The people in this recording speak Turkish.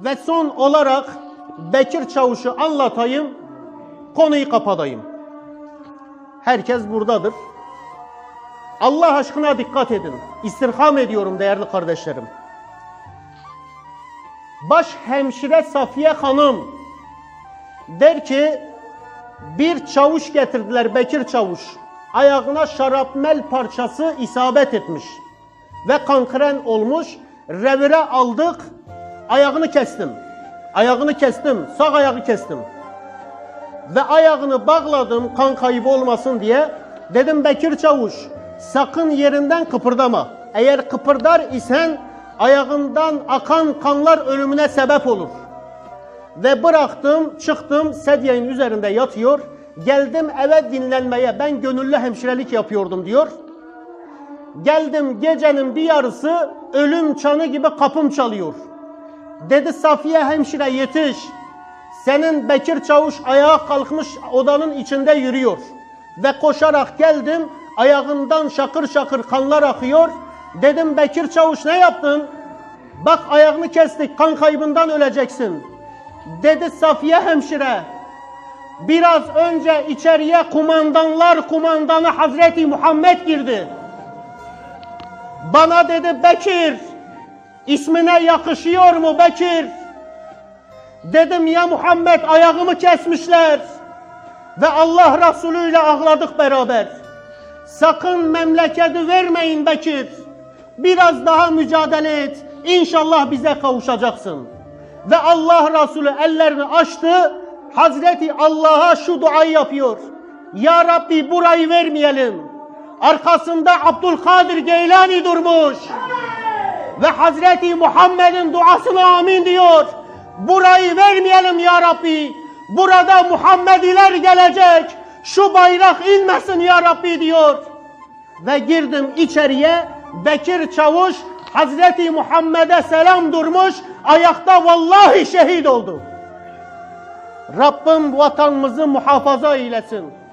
Ve son olarak Bekir Çavuş'u anlatayım, konuyu kapatayım. Herkes buradadır. Allah aşkına dikkat edin. İstirham ediyorum değerli kardeşlerim. Baş hemşire Safiye Hanım der ki bir çavuş getirdiler Bekir Çavuş. Ayağına şarapnel parçası isabet etmiş ve kankren olmuş. Revire aldık. Ayağını kestim. Ayağını kestim. Sağ ayağı kestim. Ve ayağını bağladım kan kaybı olmasın diye. Dedim Bekir Çavuş sakın yerinden kıpırdama. Eğer kıpırdar isen ayağından akan kanlar ölümüne sebep olur. Ve bıraktım, çıktım, sedyenin üzerinde yatıyor. Geldim eve dinlenmeye, ben gönüllü hemşirelik yapıyordum diyor. Geldim gecenin bir yarısı ölüm çanı gibi kapım çalıyor. Dedi Safiye hemşire yetiş. Senin Bekir Çavuş ayağa kalkmış odanın içinde yürüyor. Ve koşarak geldim. Ayağından şakır şakır kanlar akıyor. Dedim Bekir Çavuş ne yaptın? Bak ayağını kestik kan kaybından öleceksin. Dedi Safiye hemşire. Biraz önce içeriye kumandanlar kumandanı Hazreti Muhammed girdi. Bana dedi Bekir, ismine yakışıyor mu Bekir? Dedim ya Muhammed ayağımı kesmişler. Ve Allah Resulü ile ağladık beraber. Sakın memleketi vermeyin Bekir. Biraz daha mücadele et. İnşallah bize kavuşacaksın. Ve Allah Resulü ellerini açtı. Hazreti Allah'a şu duayı yapıyor. Ya Rabbi burayı vermeyelim. Arkasında Abdülkadir Geylani durmuş. Ve Hazreti Muhammed'in duasına amin diyor. Burayı vermeyelim ya Rabbi. Burada Muhammediler gelecek. Şu bayrak inmesin ya Rabbi diyor. Ve girdim içeriye. Bekir Çavuş Hazreti Muhammed'e selam durmuş. Ayakta vallahi şehit oldu. Rabbim vatanımızı muhafaza eylesin.